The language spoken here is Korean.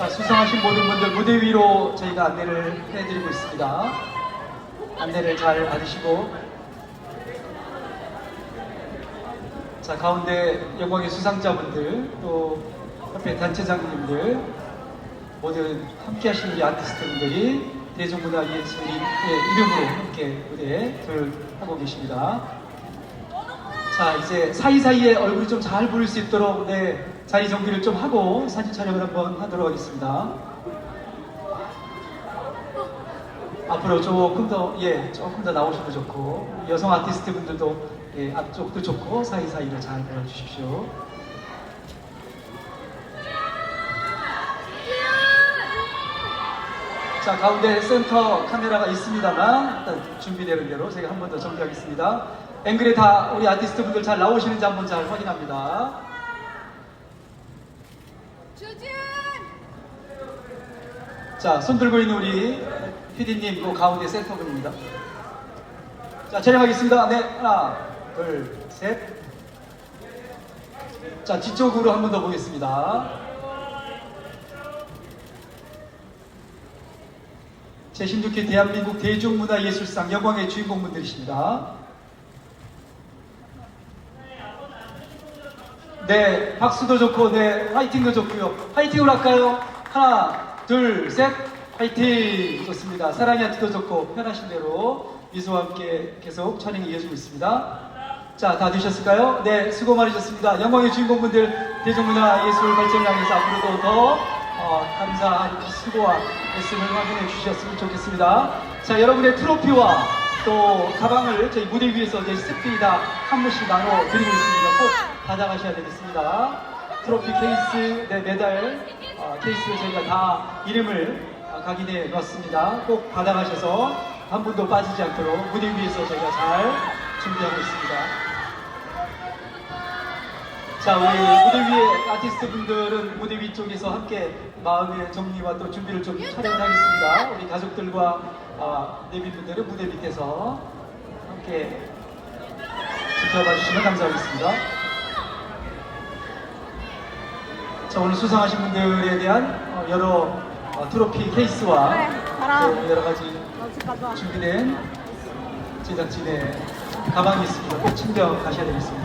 자, 수상하신 모든 분들 무대 위로 저희가 안내를 해드리고 있습니다. 안내를 잘 받으시고 자 가운데 영광의 수상자분들 또 협회 단체장님들 모든 함께하신 우리 아티스트분들이 대중문화예술인의 이름으로 함께 무대에 하고 계십니다. 자 이제 사이사이에 얼굴이 좀잘 보일 수 있도록 네, 자리 정비를 좀 하고 사진 촬영을 한번 하도록 하겠습니다. 앞으로 조금 더, 예, 조금 더 나오셔도 좋고, 여성 아티스트 분들도, 예, 앞쪽도 좋고, 사이사이로 잘 보여주십시오. 자, 가운데 센터 카메라가 있습니다만, 일단 준비되는 대로 제가 한 번 더 정리하겠습니다. 앵글에 다 우리 아티스트 분들 잘 나오시는지 한번 잘 확인합니다. 자, 손 들고 있는 우리 PD님, 그 가운데 센터분입니다. 자, 촬영하겠습니다. 네, 하나, 둘, 셋. 자, 뒤쪽으로 한 번 더 보겠습니다. 제16회 대한민국 대중문화예술상 영광의 주인공분들이십니다. 네, 박수도 좋고, 네, 화이팅도 좋고요. 화이팅을 할까요? 하나, 둘, 셋, 화이팅! 좋습니다. 사랑의 하트도 좋고, 편하신 대로 미소와 함께 계속 촬영이 이어지고 있습니다. 자, 다 되셨을까요? 네, 수고 많으셨습니다. 영광의 주인공분들 대중문화 예술 발전을 향해서 앞으로도 더 어, 감사한 수고와 애씀을 확인해 주셨으면 좋겠습니다. 자, 여러분의 트로피와 또 가방을 저희 무대 위에서 저희 스태프들이 다한 분씩 나눠 드리고 있습니다. 꼭 받아가셔야 되겠습니다. 트로피 케이스, 네, 메달 어, 케이스에 저희가 다 이름을 어, 각인해 놓았습니다. 꼭 받아가셔서 한 분도 빠지지 않도록 무대 위에서 저희가 잘 준비하고 있습니다. 자, 우리 무대 위에 아티스트 분들은 무대 위 쪽에서 함께 마음의 정리와 또 준비를 좀 촬영을 하겠습니다. 우리 가족들과 어, 내빈분들은 무대 밑에서 함께 지켜봐 주시면 감사하겠습니다. 자, 오늘 수상하신 분들에 대한 어, 여러 어, 트로피 케이스와. 또 여러 가지. 준비된 제작진의 가방이 있습니다. 꼭 챙겨 가셔야 되겠습니다.